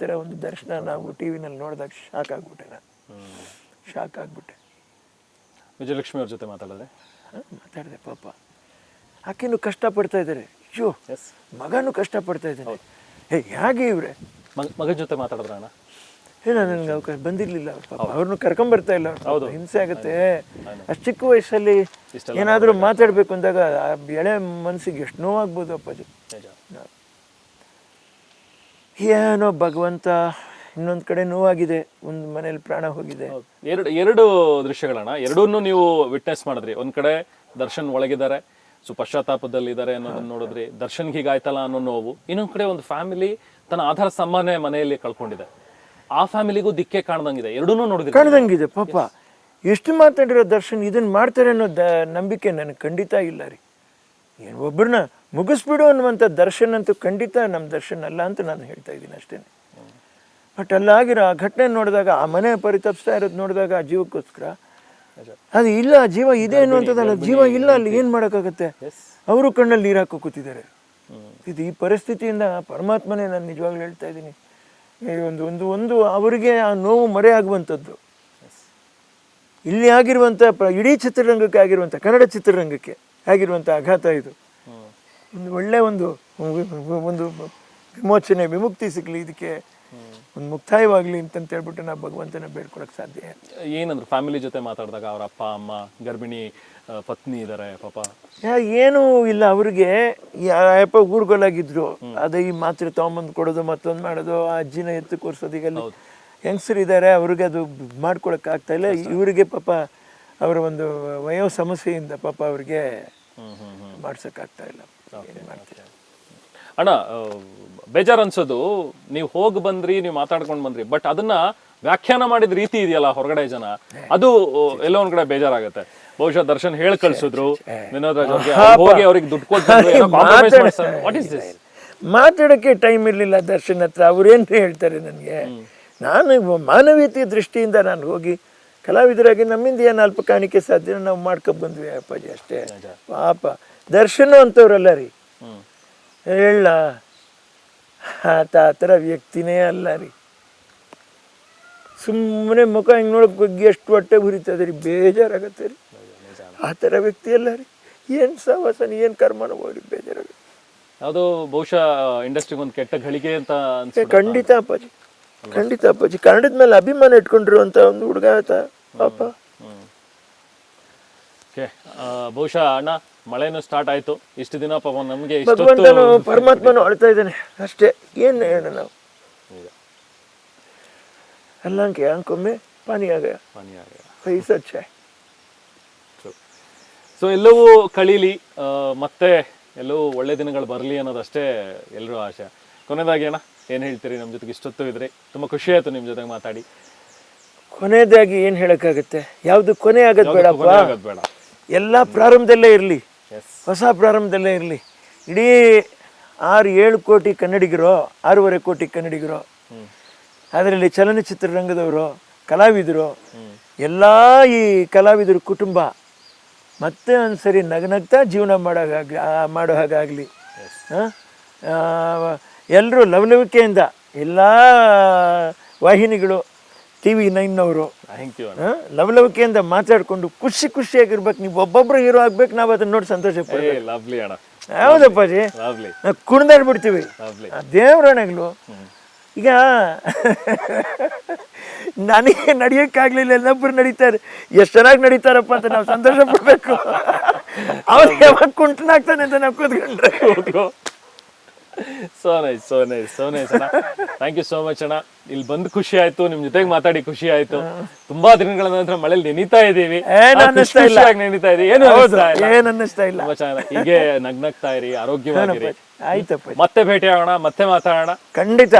ಥರ ಒಂದು ದರ್ಶನ ನಾವು ಟಿ ವಿನಲ್ಲಿ ನೋಡಿದಾಗ ಶಾಕ್ ಆಗ್ಬಿಟ್ಟೆ ನಾನು. ಶಾಕ್ ಆಗಿಬಿಟ್ಟೆ. ವಿಜಯಲಕ್ಷ್ಮಿ ಅವ್ರ ಜೊತೆ ಮಾತಾಡಿದ್ರೆ? ಮಾತಾಡಿದೆ ಪಾಪ. ಆಕೆನೂ ಕಷ್ಟಪಡ್ತಾ ಇದ್ದಾರೆ. ಅಯ್ಯೋ ಎಸ್ ಮಗನೂ ಕಷ್ಟಪಡ್ತಾ ಇದ್ದಾನೆ. ಹೇ ಹೇಗೆ ಇವ್ರೆ? ಮಗ ಮಗನ ಜೊತೆ ಮಾತಾಡಿದ್ರ ಅಣ್ಣ? ಏ ನನಗೆ ಅವಕಾಶ ಬಂದಿರಲಿಲ್ಲ ಅವ್ರನ್ನ ಕರ್ಕೊಂಬರ್ತಾ ಇಲ್ಲ ಹೌದು. ಹಿಂಸೆ ಆಗುತ್ತೆ. ಅಷ್ಟು ಚಿಕ್ಕ ವಯಸ್ಸಲ್ಲಿ ಏನಾದರೂ ಮಾತಾಡಬೇಕು ಅಂದಾಗ ಆ ಎಳೆ ಮನಸ್ಸಿಗೆ ಎಷ್ಟು ನೋವಾಗ್ಬೋದು ಅಪ್ಪಾಜಿ. ಏನೋ ಭಗವಂತ ಇನ್ನೊಂದು ಕಡೆ ನೋವಾಗಿದೆ ಒಂದು ಮನೇಲಿ ಪ್ರಾಣ ಹೋಗಿದೆ. ಎರಡು ಎರಡು ದೃಶ್ಯಗಳನ್ನ ಎರಡನ್ನೂ ನೀವು ವಿಟ್ನೆಸ್ ಮಾಡಿದ್ರಿ. ಒಂದ್ ಕಡೆ ದರ್ಶನ್ ಒಳಗಿದ್ದಾರೆ ಸೊ ಪಶ್ಚಾತ್ತಾಪದಲ್ಲಿದ್ದಾರೆ ಅನ್ನೋದನ್ನ ನೋಡಿದ್ರಿ. ದರ್ಶನ್ಗೆ ಹೀಗಾಯ್ತಲ್ಲ ಅನ್ನೋ ನೋವು. ಇನ್ನೊಂದ್ ಕಡೆ ಒಂದು ಫ್ಯಾಮಿಲಿ ತನ್ನ ಆಧಾರ ಸಂಬಂಧ ಮನೆಯಲ್ಲಿ ಕಳ್ಕೊಂಡಿದೆ. ಆ ಫ್ಯಾಮಿಲಿಗೂ ದಿಕ್ಕೆ ಕಾಣದಂಗಿದೆ. ಎರಡನ್ನೂ ನೋಡಿದ್ರೆ. ಕಾಣ್ದಂಗಿದೆ ಪಾಪ. ಎಷ್ಟು ಮಾತಾಡಿರೋ ದರ್ಶನ್ ಇದನ್ನ ಮಾಡ್ತಾರೆ ಅನ್ನೋ ದ ನಂಬಿಕೆ ನನಗೆ ಖಂಡಿತ ಇಲ್ಲ ರೀ. ಏನು ಒಬ್ಬರನ್ನ ಮುಗಿಸ್ಬಿಡು ಅನ್ನುವಂಥ ದರ್ಶನ ಅಂತೂ ಖಂಡಿತ ನಮ್ಮ ದರ್ಶನ ಅಲ್ಲ ಅಂತ ನಾನು ಹೇಳ್ತಾ ಇದ್ದೀನಿ ಅಷ್ಟೇ. ಬಟ್ ಅಲ್ಲಾಗಿರೋ ಆ ಘಟನೆ ನೋಡಿದಾಗ ಆ ಮನೆ ಪರಿತಪಿಸ್ತಾ ಇರೋದು ನೋಡಿದಾಗ ಆ ಜೀವಕ್ಕೋಸ್ಕರ. ಅದು ಇಲ್ಲ ಜೀವ ಇದೆ ಅನ್ನುವಂಥದ್ದಲ್ಲ ಜೀವ ಇಲ್ಲ ಅಲ್ಲಿ ಏನು ಮಾಡೋಕ್ಕಾಗತ್ತೆ? ಅವರು ಕಣ್ಣಲ್ಲಿ ನೀರು ಹಾಕೋ ಕೂತಿದ್ದಾರೆ. ಇದು ಈ ಪರಿಸ್ಥಿತಿಯಿಂದ ಪರಮಾತ್ಮನೇ ನಾನು ನಿಜವಾಗ್ಲೂ ಹೇಳ್ತಾ ಇದ್ದೀನಿ. ಒಂದು ಒಂದು ಒಂದು ಅವರಿಗೆ ಆ ನೋವು ಮರೆ ಆಗುವಂಥದ್ದು. ಇಲ್ಲಿ ಆಗಿರುವಂಥ ಇಡೀ ಚಿತ್ರರಂಗಕ್ಕೆ ಆಗಿರುವಂಥ ಕನ್ನಡ ಚಿತ್ರರಂಗಕ್ಕೆ ಆಗಿರುವಂಥ ಆಘಾತ ಇದು. ಒಂದು ಒಳ್ಳೆ ಒಂದು ಒಂದು ವಿಮೋಚನೆ ವಿಮುಕ್ತಿ ಸಿಗಲಿ ಇದಕ್ಕೆ. ಒಂದು ಮುಕ್ತಾಯವಾಗಲಿ ಅಂತಂತ ಹೇಳ್ಬಿಟ್ಟು ನಾವು ಭಗವಂತನ ಬೇಡ್ಕೊಳಕ್ಕೆ ಸಾಧ್ಯ ಏನಂದ್ರೆ ಫ್ಯಾಮಿಲಿ ಜೊತೆ ಮಾತಾಡಿದಾಗ ಅವರ ಅಪ್ಪ ಅಮ್ಮ ಗರ್ಭಿಣಿ ಪತ್ನಿ ಇದ್ದಾರೆ ಪಾಪ. ಏನೂ ಇಲ್ಲ ಅವ್ರಿಗೆ. ಯಪ್ಪ ಊರ್ಗೊಲಾಗಿದ್ರು ಅದೇ ಈ ಮಾತ್ರೆ ತೊಗೊಂಬಂದು ಕೊಡೋದು ಮತ್ತೊಂದು ಮಾಡೋದು ಆ ಅಜ್ಜಿನ ಎತ್ತು ಕೂರಿಸೋದು ಈಗ ಹೆಂಗಸರು ಇದ್ದಾರೆ ಅವ್ರಿಗೆ ಅದು ಮಾಡ್ಕೊಳಕ್ ಆಗ್ತಾ ಇಲ್ಲ. ಇವರಿಗೆ ಪಾಪ ಅವರ ಒಂದು ವಯೋ ಸಮಸ್ಯೆಯಿಂದ ಪಾಪ ಅವ್ರಿಗೆ ಮಾಡ್ಸೋಕ್ಕಾಗ್ತಾ ಇಲ್ಲ. ಏನ್ ಮಾಡ್ತೀರಾ? ಅಣ್ಣ ಬೇಜಾರು ಅನ್ಸೋದು ನೀವು ಹೋಗಿ ಬಂದ್ರಿ ನೀವು ಮಾತಾಡ್ಕೊಂಡು ಬಂದ್ರಿ ಬಟ್ ಅದನ್ನ ವ್ಯಾಖ್ಯಾನ ಮಾಡಿದ ರೀತಿ ಇದೆಯಲ್ಲ ಹೊರಗಡೆ ಜನ? ಅದು ಎಲ್ಲ ಒಂದ್ ಕಡೆ ಬೇಜಾರಾಗುತ್ತೆ. ಬಹುಶಃ ದರ್ಶನ್ ಹೇಳಿ ಕಳ್ಸಿದ್ರು ವಿನೋದ್ ಹೋಗಿ ಅವ್ರಿಗೆ ದುಡ್ಡು ಕೊಟ್ಟು ಮಾತಾಡೋಕ್ಕೆ ಟೈಮ್ ಇರಲಿಲ್ಲ ದರ್ಶನ್ ಹತ್ರ. ಅವ್ರೇನು ಹೇಳ್ತಾರೆ ನನಗೆ? ನಾನು ಮಾನವೀಯತೆ ದೃಷ್ಟಿಯಿಂದ ನಾನು ಹೋಗಿ ಕಲಾವಿದರಾಗಿ ನಮ್ಮಿಂದ ಏನು ಅಲ್ಪ ಕಾಣಿಕೆ ಸಾಧ್ಯ ನಾವು ಮಾಡ್ಕೊಂಡು ಬಂದ್ವಿ ಅಪ್ಪಾಜಿ ಅಷ್ಟೇ. ಪಾಪ. ದರ್ಶನ ಅಂತವ್ರಲ್ಲ ರೀ. ಹ್ಮ್. ಹೇಳ. ಆತ ಆ ಥರ ವ್ಯಕ್ತಿನೇ ಅಲ್ಲ ರೀ. ಸುಮ್ಮನೆ ಮುಖ ಹಿಂಗೆ ನೋಡಕ್ ಬಗ್ಗೆ ಎಷ್ಟು ಹೊಟ್ಟೆ ಹುರಿತದೆ ರೀ. ಬೇಜಾರಾಗತ್ತೆ ರೀ. ಆ ಥರ ವ್ಯಕ್ತಿ ಅಲ್ಲ ರೀ. ಏನು ಸಹವಾಸನ ಏನು ಕರ್ಮನ ಹೋಗ್ರಿ ಬೇಜಾರಾಗುತ್ತೆ. ಯಾವುದೋ ಬಹುಶಃ ಇಂಡಸ್ಟ್ರಿಗೆ ಒಂದು ಕೆಟ್ಟ ಘಳಿಗೆ ಅಂತ ಖಂಡಿತ ಅಪ್ಪಾಜಿ. ಖಂಡಿತ ಅಪ್ಪಾಜಿ. ಕನ್ನಡದ ಮೇಲೆ ಅಭಿಮಾನ ಇಟ್ಕೊಂಡಿರುವಂತ ಒಂದು ಹುಡುಗ ಆಯ್ತಾ ಪಾಪ. ಓಕೆ ಬಹುಶಃ ಅಣ್ಣ ಮಳೆನೂ ಸ್ಟಾರ್ಟ್ ಆಯ್ತು. ಇಷ್ಟು ದಿನ ಪಾಪ ನಮ್ಗೆ ಭಗವಂತನು ಪರಮಾತ್ಮನು ಅಳ್ತಾ ಇದ್ದಾನೆ. ಅಷ್ಟೇ. ಏನು ಹೇಳೋಣ ನಾವು? ಅಲ್ಲಂಕೆ ಅಂಕೊಮ್ಮೆ ಪಾನಿ ಆಗ ಪಾನಿ ಸೊ ಎಲ್ಲವೂ ಕಳೀಲಿ. ಮತ್ತೆ ಎಲ್ಲವೂ ಒಳ್ಳೆ ದಿನಗಳು ಬರಲಿ ಅನ್ನೋದಷ್ಟೇ ಎಲ್ಲರೂ ಆಶೆ. ಕೊನೆಯದಾಗಿ ಅಣ್ಣ ಏನು ಹೇಳ್ತೀರಿ? ನಮ್ಮ ಜೊತೆಗೆ ಇಷ್ಟೊತ್ತು ಇದ್ರೆ ತುಂಬ ಖುಷಿ ಆಯ್ತು ನಿಮ್ಮ ಜೊತೆಗೆ ಮಾತಾಡಿ. ಕೊನೆಯದಾಗಿ ಏನು ಹೇಳೋಕ್ಕಾಗುತ್ತೆ? ಯಾವುದು ಕೊನೆ ಆಗದ್ ಬೇಡಪ್ಪ? ಆಗೋದು ಬೇಡ. ಎಲ್ಲ ಪ್ರಾರಂಭದಲ್ಲೇ ಇರಲಿ. ಹೊಸ ಪ್ರಾರಂಭದಲ್ಲೇ ಇರಲಿ. ಇಡೀ ಆರು ಏಳು ಕೋಟಿ ಕನ್ನಡಿಗರು ಆರೂವರೆ ಕೋಟಿ ಕನ್ನಡಿಗರು ಅದರಲ್ಲಿ ಚಲನಚಿತ್ರರಂಗದವರು ಕಲಾವಿದರು ಎಲ್ಲ ಈ ಕಲಾವಿದರ ಕುಟುಂಬ ಮತ್ತೆ ಒಂದ್ಸರಿ ನಗನಗ್ತಾ ಜೀವನ ಮಾಡೋ ಹಾಗೆ ಮಾಡೋ ಹಾಗಾಗಲಿ ಎಲ್ಲರೂ ಲವಲವಿಕೆಯಿಂದ ಎಲ್ಲ ವಾಹಿನಿಗಳು ಟಿ ವಿ ನೈನ್ನವರು ಥ್ಯಾಂಕ್ ಯು ಲವಲವಿಕೆಯಿಂದ ಮಾತಾಡಿಕೊಂಡು ಖುಷಿ ಖುಷಿಯಾಗಿರ್ಬೇಕು. ನೀವು ಒಬ್ಬೊಬ್ರು ಹೀರೋ ಆಗ್ಬೇಕು ನಾವು ಅದನ್ನ ನೋಡಿ ಸಂತೋಷ ಲವ್ಲಿ ಅಣ್ಣ. ಹೌದಪ್ಪಾಜಿ ಕುಣಿದಾಡ್ಬಿಡ್ತೀವಿ ದೇವ್ರಣೆಗಳು ಈಗ ನನಗೆ ನಡೆಯೋಕ್ಕಾಗ್ಲಿಲ್ಲ ಎಲ್ಲೊಬ್ರು ನಡೀತಾರೆ. ಎಷ್ಟು ಚೆನ್ನಾಗಿ ನಡೀತಾರಪ್ಪ ಅಂತ ನಾವು ಸಂತೋಷ ಪಡ್ಬೇಕು. ಅವ್ರು ಯಾವಾಗ ಕುಂಟನಾಗ್ತಾನೆ ಅಂತ ನಾವು ಕೂತ್ಕೊಂಡ್ರೆ. So nice so nice so nice ಅಣ್ಣ. ಥ್ಯಾಂಕ್ ಯು ಸೋ ಮಚ್ ಅಣ್ಣ. ಇಲ್ಲಿ ಬಂದು ಖುಷಿ ಆಯ್ತು ನಿಮ್ ಜೊತೆಗೆ ಮಾತಾಡಿ ಖುಷಿ ಆಯ್ತು. ತುಂಬಾ ದಿನಗಳ ನಂತರ ಮಳೆಯಲ್ಲಿ ನೆನೀತಾ ಇದೀವಿ ನೆನಿತಾ ಇದೀವಿ ಏನು ಅನ್ನಿಸ್ತಾ ಇಲ್ಲ. ಹೀಗೆ ನಗ್ನಗ್ತಾ ಇರಿ ಆರೋಗ್ಯವಾಗಿರಿ. ಆಯ್ತಪ್ಪ. ಮತ್ತೆ ಭೇಟಿ ಆಗೋಣ ಮತ್ತೆ ಮಾತಾಡೋಣ. ಖಂಡಿತ.